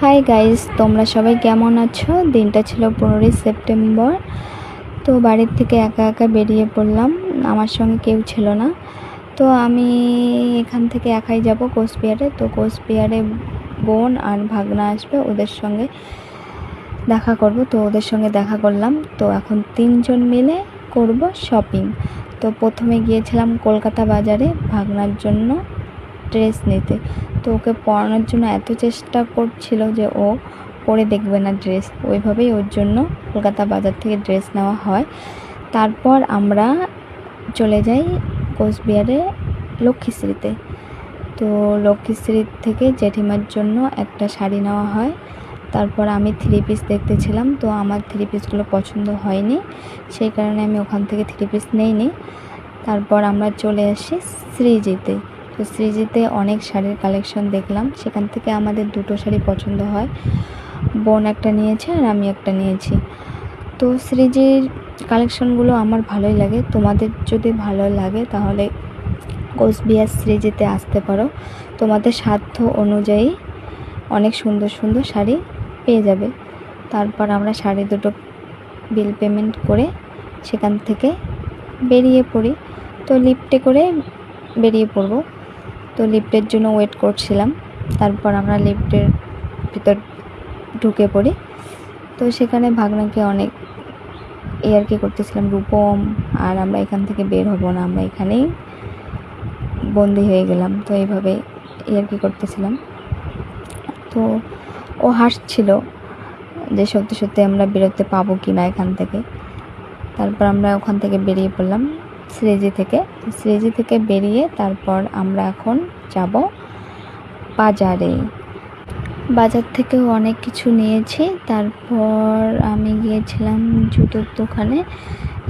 Hi guys তোমরা সবাই কেমন আছো? দিনটা ছিল পনেরোই সেপ্টেম্বর। তো বাড়ির থেকে একা একা বেরিয়ে পড়লাম। আমার সঙ্গে কেউ ছিল না। তো আমি এখান থেকে একাই যাব কোচবিহারে। তো কোচবিহারে বোন আর ভাগনা আসবে, ওদের সঙ্গে দেখা করব। তো ওদের সঙ্গে দেখা করলাম। তো এখন তিনজন মিলে করব শপিং তো প্রথমে গিয়েছিলাম কলকাতা বাজারে ভাগনার জন্য। ড্রেস নিতে। তো ওকে পরানোর জন্য এত চেষ্টা করছিল যে ও পরে দেখবে না ড্রেস ওইভাবেই ওর জন্য কলকাতা বাজার থেকে ড্রেস নেওয়া হয়। তারপর আমরা চলে যাই কোচবিহারে লক্ষ্মীশ্রীতে। তো লক্ষ্মীশ্রী থেকে জেঠিমার জন্য একটা শাড়ি নেওয়া হয়। তারপর আমি থ্রি পিস দেখতেছিলাম, তো আমার থ্রি পিসগুলো পছন্দ হয়নি। সেই কারণে আমি ওখান থেকে থ্রি পিস নেইনি। তারপর আমরা চলে আসি শ্রীজিতে। তো শ্রীজিতে অনেক শাড়ির কালেকশন দেখলাম। সেখান থেকে আমাদের দুটো শাড়ি পছন্দ হয়। বোন একটা নিয়েছে আর আমি একটা নিয়েছি। তো শ্রীজির কালেকশনগুলো আমার ভালোই লাগে। তোমাদের যদি ভালো লাগে তাহলে কোচবিহার শ্রীজিতে আসতে পারো। তোমাদের সাধ্য অনুযায়ী অনেক সুন্দর সুন্দর শাড়ি পেয়ে যাবে। তারপর আমরা শাড়ি দুটো বিল পেমেন্ট করে সেখান থেকে বেরিয়ে পড়ি। তো লিফটে করে বেরিয়ে পড়ব। তো লিফটের জন্য ওয়েট করছিলাম। তারপর আমরা লিফটের ভিতর ঢুকে পড়ি। তো সেখানে ভাগনাকে অনেক ইয়ার্কি করতেছিলাম, রূপম, আর আমরা এখান থেকে বের হব না, আমরা এখানেই বন্দি হয়ে গেলাম। তো এইভাবে ইয়ার্কি করতেছিলাম। তো ও হাসছিল যে সত্যি সত্যি আমরা বেরোতে পাবো কি না এখান থেকে। তারপর আমরা ওখান থেকে বেরিয়ে পড়লাম। সিরেজি থেকে। সিরেজি থেকে বেরিয়ে তারপর আমরা এখন যাব বাজারে। বাজার থেকেও অনেক কিছু নিয়েছি। তারপর আমি গিয়েছিলাম জুতোর দোকানে।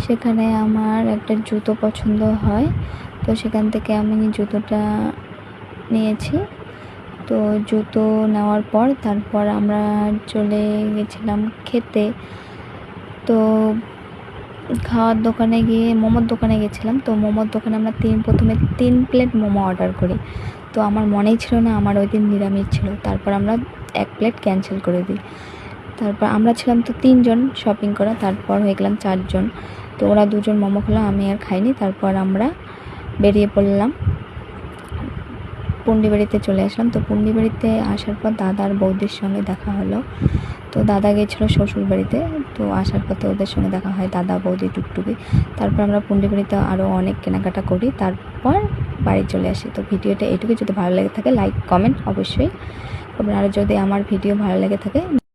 সেখানে আমার একটা জুতো পছন্দ হয়। তো সেখান থেকে আমি জুতোটা নিয়েছি। তো জুতো নেওয়ার পর তারপর আমরা চলে গেছিলাম খেতে। তো খাওয়ার দোকানে গিয়ে মোমোর দোকানে গেছিলাম। তো মোমোর দোকানে আমরা তিন, প্রথমে তিন প্লেট মোমো অর্ডার করি। তো আমার মনেই ছিল না, আমার ওই দিন নিরামিষ ছিল। তারপর আমরা এক প্লেট ক্যান্সেল করে দিই। তারপর আমরা ছিলাম তো তিনজন শপিং করা, তারপর হয়ে গেলাম চারজন। তো ওরা দুজন মোমো খেলো, আমি আর খাইনি। তারপর আমরা বেরিয়ে পড়লাম। পুন্ডিবাড়িতে চলে আসলাম। তো পুন্ডিবাড়িতে আসার পর দাদার বৌদির সঙ্গে দেখা হলো। তো দাদা গেছিল শ্বশুর বাড়িতে তো আসার পথে ওদের সঙ্গে দেখা হয় দাদা, বৌদি, টুকটুকি। তারপর আমরা পুন্ডিবাড়িতে আরও অনেক কেনাকাটা করি, তারপর বাড়ি চলে আসি। তো ভিডিওটা এটুকু যদি ভালো লেগে থাকে লাইক কমেন্ট অবশ্যই আর যদি আমার ভিডিও ভালো লেগে থাকে